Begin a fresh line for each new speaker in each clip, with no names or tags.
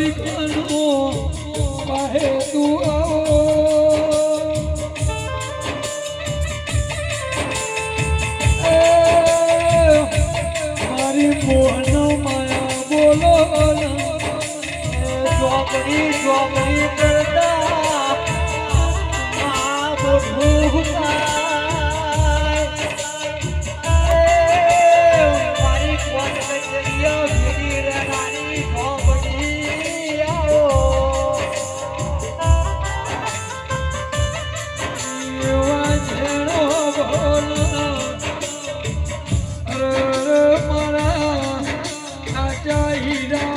બસો વિકવાનું પાહે તું આવો મારી મોહન માયા બોલો
ચોકડી ચોકડી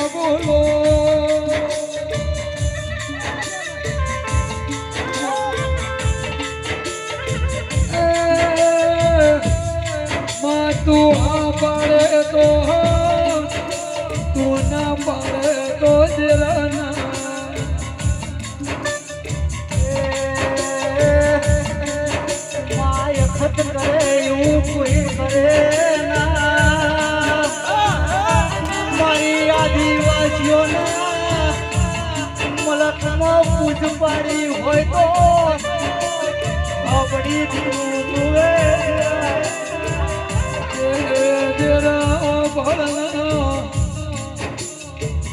હીરા બોલો માં તું આ પાડે તો તું ના પાડે તો જરા ના
માય ખત કરે આદિવાસીઓના મલકમાં પૂજ પાડી હોય તો
જરા ભળના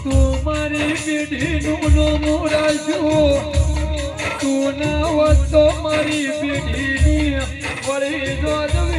તું મારી પેઢીનું નોમું રાખ્યું. તું ના હોત મારી પેઢીની વળી જોત